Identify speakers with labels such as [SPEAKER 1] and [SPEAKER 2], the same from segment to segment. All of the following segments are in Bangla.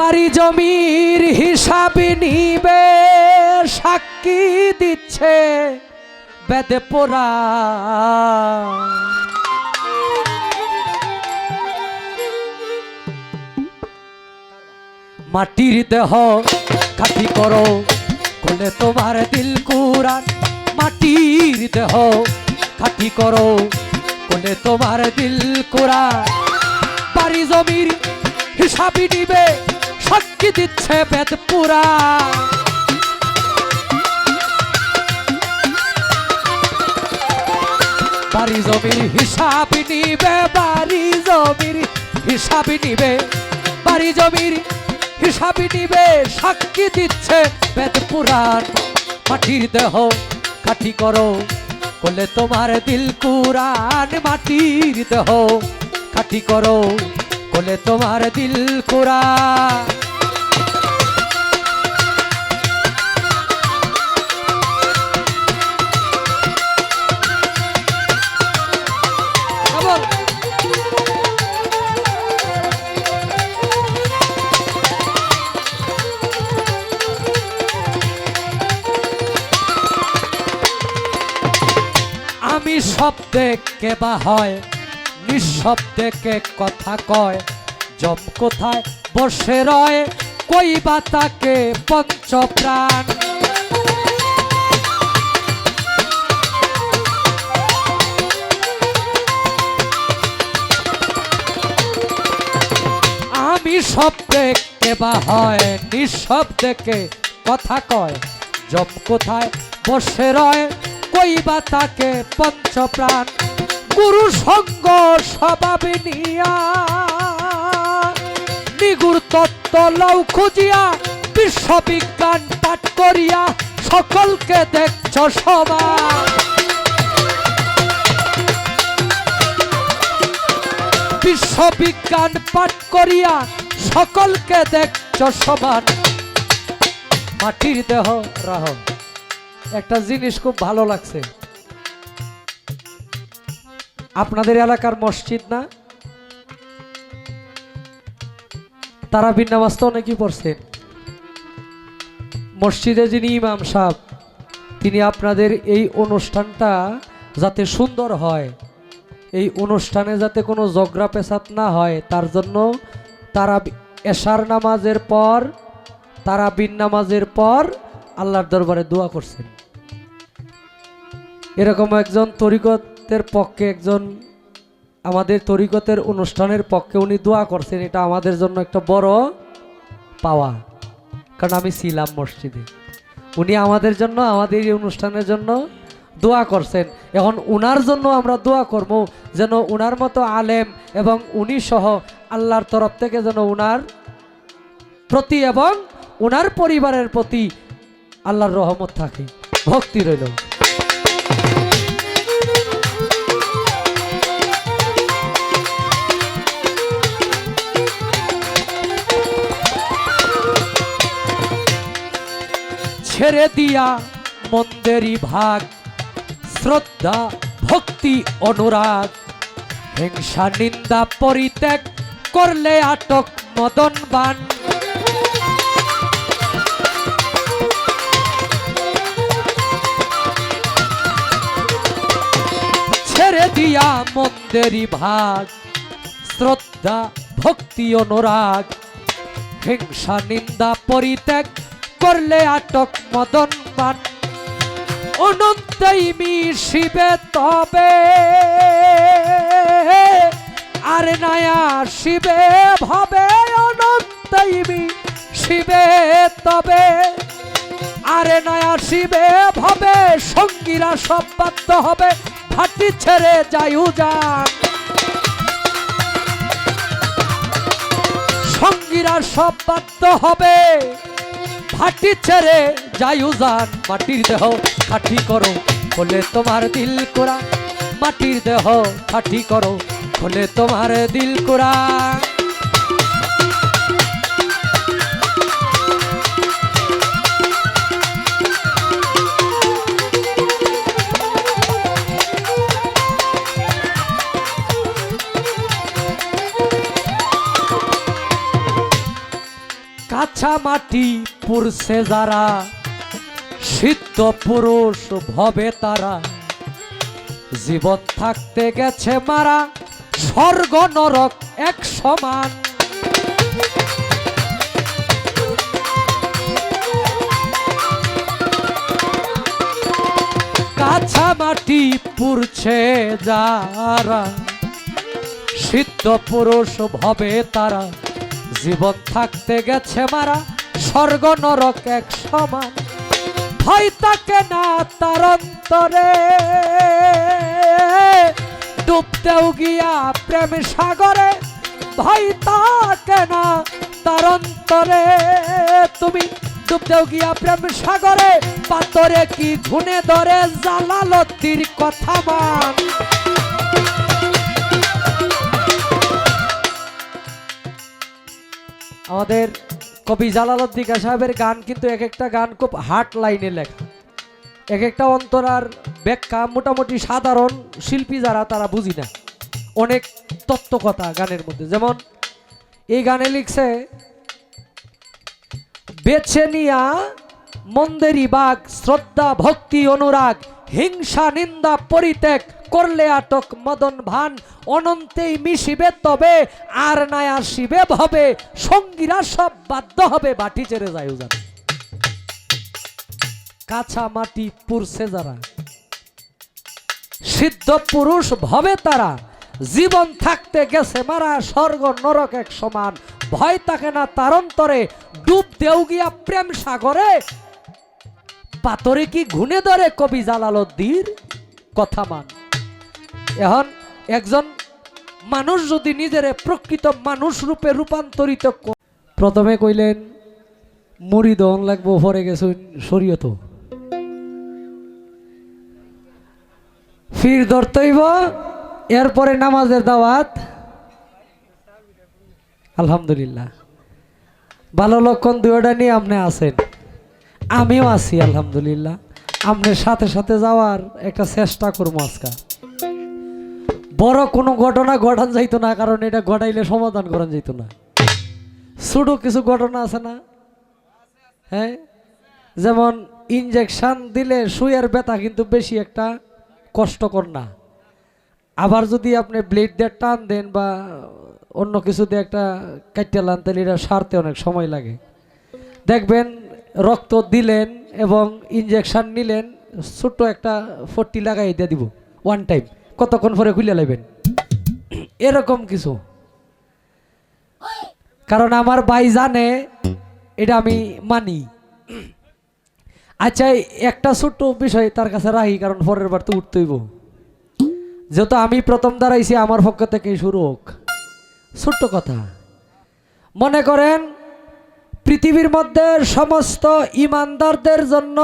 [SPEAKER 1] বাড়ি জমির হিসাব নিবে, সাক্ষী দিচ্ছে বেদে পোড়া। মাটির দেহ খাটি করো, কোলে তোমার দিল কুরান মাটির দেহ খাটি করো, কোলে তোমার দিল কুরান বাড়ি জমির হিসাবি নিবে সাক্ষী দিচ্ছে বেদ পুরা বাড়ি জমির হিসাব নিবে, বাড়ি জমির হিসাব নিবে, বাড়ি জমির হিসাব নিবে, সাক্ষী দিচ্ছে বেদ পুরাণ মাটির দেহ কাঠি করো, করলে তোমার দিল কুরান মাটির দেহ কাঠি করো, করলে তোমার দিল কুরান আমি শব্দে কে বা হয়? নিঃশব্দে কে কথা কয়? জম কোথায়? বসে রয়। কই বা তাকে পঞ্চপ্রাণ? আমি শব্দে কে বা হয়? নিঃশব্দে কে কথা কয়? জম কোথায়? বসে রয়। কই বা তাকে পঞ্চপ্রাণ। গুরু সঙ্গ স্বভাবে নিয়া। নিগুর তত্ত্ব লও খুঁজিয়া, বিশ্ববিজ্ঞান পাঠ করিয়া, সকলকে দেখছ সমান বিশ্ববিজ্ঞান পাঠ করিয়া, সকলকে দেখছ সমান মাটির দেহ রাহ একটা জিনিস খুব ভালো লাগছে। আপনাদের এলাকার মসজিদ না? তারা নামাজ তো অনেকেই পড়ছেন। মসজিদে যিনি ইমাম সাহেব, তিনি আপনাদের এই অনুষ্ঠানটা যাতে সুন্দর হয়, এই অনুষ্ঠানে যাতে কোনো জগরা পেশাদ না হয়, তার জন্য তারা এশার নামাজের পর তারা বিন নামাজের পর আল্লাহর দরবারে দোয়া করছেন। এরকম একজন তরিকতের পক্ষে, একজন আমাদের তরিকতের অনুষ্ঠানের পক্ষে উনি দোয়া করছেন, এটা আমাদের জন্য একটা বড় পাওয়া। কারণ আমি ছিলাম মসজিদে। উনি আমাদের জন্য, আমাদের এই অনুষ্ঠানের জন্য দোয়া করছেন। এখন উনার জন্য আমরা দোয়া করব যেন উনার মতো আলেম এবং উনি সহ আল্লাহর তরফ থেকে যেন উনার প্রতি এবং উনার পরিবারের প্রতি আল্লাহর রহমত থাকে। ভক্তি রইল। ছেড়ে দিয়া মন্দেরই ভাগ, শ্রদ্ধা, ভক্তি, অনুরাগ, হিংসা, নিন্দা, পরিত্যাগ করলে আটক মদন বান মন্দেরই ভাগ, শ্রদ্ধা, ভক্তি, অনুরাগ, হিংসা, নিন্দা, পরিত্যাগ, করলে আটক মদন মান অনন্তই মিশিবে তবে, আর নায়া শিবে ভাবে অনন্তই শিবে তবে, আরে নয়া শিবে ভাবে, সঙ্গীরা সব হবে। ভাটি ছেড়ে যাই যান সঙ্গীরা সব বাধ্য হবে। ফাটি ছেড়ে যাই যান মাটির দেহ খাটি করো বলে তোমার দিল কোরা মাটির দেহ খাটি করো, খোলে তোমার দিল কোরা মাটি পুরছে যারা, সিদ্ধ পুরুষ ভবে তারা। জীবন থাকতে গেছে মারা, স্বর্গ নরক এক সমান। কাঁচা মাটি পুরছে যারা, সিদ্ধ পুরুষ ভবে তারা। জীবন থাকতে গেছে মারা, স্বর্গ, নরক এক সমান। ভয় তাকে না তার অন্তরে। ডুবতেও গিয়া প্রেম সাগরে, ভয় তাকে না তার অন্তরে। তুমি ডুবতেও গিয়া প্রেম সাগরে পাতরে কি ঘুনে ধরে জালালতির কথা মান? আমাদের কবি জালালউদ্দিকা সাহেবের গান কিন্তু এক একটা গান খুব হার্ট লাইনে লেখা। এক একটা অন্তরার ব্যাখ্যা মোটামুটি সাধারণ শিল্পী যারা, তারা বুঝি না। অনেক তত্ত্বকথা গানের মধ্যে। যেমন এই গানে লিখছে, বেছে নিয়া মন্দেরি বাগ, শ্রদ্ধা, ভক্তি, অনুরাগ হিংসা নিন্দা পরিত্যাগ করলে আটক মদন ভান। অনন্তেই মিশিবে তবে, আর নাই আসিবে ভবে। সঙ্গীরা সব বাধ্য হবে, বাটি চেড়ে যায় উজান কাঁচা মাটি পুরছে যারা। সিদ্ধ পুরুষ ভবে তারা। জীবন থাকতে গেছে মারা, স্বর্গ নরক এক সমান। ভয় থাকে না তার অন্তরে ডুব দেও গিয়া প্রেম সাগরে। পাতরে কি ঘুনে ধরে কবি জালালদ্দির কথা মান। এখন একজন মানুষ যদি নিজের প্রকৃত মানুষ রূপে রূপান্তরিত প্রথমে কইলেন মুড়ি দহন লাগবো পরে গেছুন শরীয়ত ফির ধরতেইব এরপরে নামাজের দাওয়াত। আলহামদুলিল্লাহ। ভালো লক্ষণ দুয়োটা নিয়ে আপনি আছেন? আমিও আছি, আলহামদুলিল্লাহ। আপনার সাথে সাথে যাওয়ার একটা চেষ্টা করব আজকা। বড় কোনো ঘটনা ঘটান যাইতো না, কারণ এটা ঘটাইলে সমাধান করান যাইত না। ছোট কিছু ঘটনা আছে না? হ্যাঁ? যেমন ইনজেকশন দিলে সুইয়ের ব্যথা কিন্তু বেশি একটা কষ্টকর না। আবার যদি আপনি ব্লেড দিয়ে টান দেন বা অন্য কিছু দিয়ে একটা কাটিয়ে লান, তাহলে এটা সারতে অনেক সময় লাগে। দেখবেন রক্ত দিলেন এবং ইনজেকশন নিলেন, ছোট্ট একটা ফট্টি লাগাই দিয়ে দিব ওয়ান টাইম কতক্ষণ পরে খুলে লাইবেন? এরকম কিছু। কারণ আমার ভাই জানে, এটা আমি মানি। আচ্ছা একটা ছোট্ট বিষয় তার কাছে রাখি, কারণ পরের বার তো উঠতেইব যেহেতু আমি প্রথম দাঁড়াইছি আমার পক্ষ থেকেই শুরু হোক। ছোট্ট কথা। মনে করেন পৃথিবীর মধ্যে সমস্ত ইমানদারদের জন্য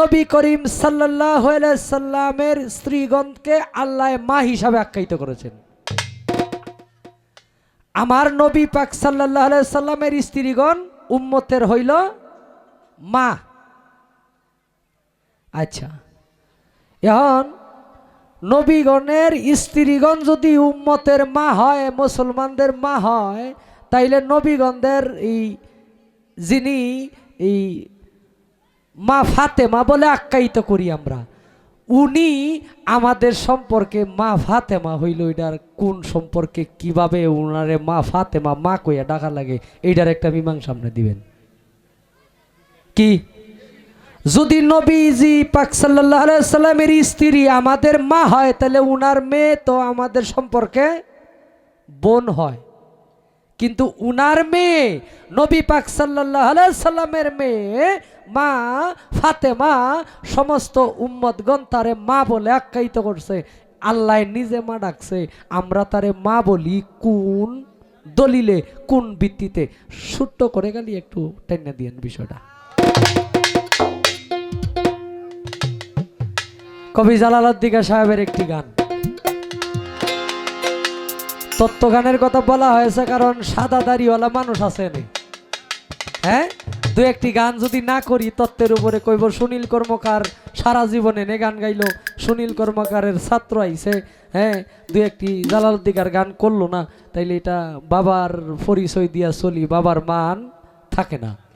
[SPEAKER 1] নবী করিম সাল্লাহ সাল্লামের স্ত্রীগণকে আল্লাহ মা হিসাবে আখ্যায়িত করেছেন। আমার নবী পাক সাল্লাহ সাল্লামের স্ত্রীগণ উম্মতের হইল মা। আচ্ছা এখন নবীগণের স্ত্রীগণ যদি উম্মতের মা হয়, মুসলমানদের মা হয়, তাইলে নবীগণদের এই যিনি এই মা ফাতেমা বলে আখ্যায়িত করি আমরা, উনি আমাদের সম্পর্কে মা ফাতেমা হইল, এটার কোন সম্পর্কে কীভাবে উনারে মা ফাতেমা, মা কইয়া ডাকা লাগে, এইটার একটা মীমাংসা সামনে দিবেন। কি? যদি নবীজি পাক সাল্লাহ সাল্লামের স্ত্রী আমাদের মা হয়, তাহলে উনার মেয়ে তো আমাদের সম্পর্কে বোন হয়। কিন্তু উনার মেয়ে, নবী পাক সাল্লাহ সাল্লামের মেয়ে, মা ফাতেমা, সমস্ত উম্মতগণ তারে মা বলে আখ্যায়িত করছে। আল্লাহ নিজে মা ডাকছে, আমরা তারে মা বলি কোন দলিলে, কোন ভিত্তিতে? ছোট্ট করে গেলি একটু টেনে দিয়েন বিষয়টা। কবি জালালউদ্দিকা সাহেবের একটি গান। তত্ত্ব গানের কথা বলা হয়েছে কারণ সাদা দাড়িওয়ালা মানুষ আছে হ্যাঁ? দু একটি গান যদি না করি, তত্ত্বের উপরে কইব, সুনীল কর্মকার সারা জীবনে নে গান গাইল। সুনীল কর্মকারের ছাত্র আইছে। হ্যাঁ? দু একটি জালালদিকার গান করল না, তাইলে এটা বাবার পরিচয় দিয়া চলি, বাবার মান থাকে না।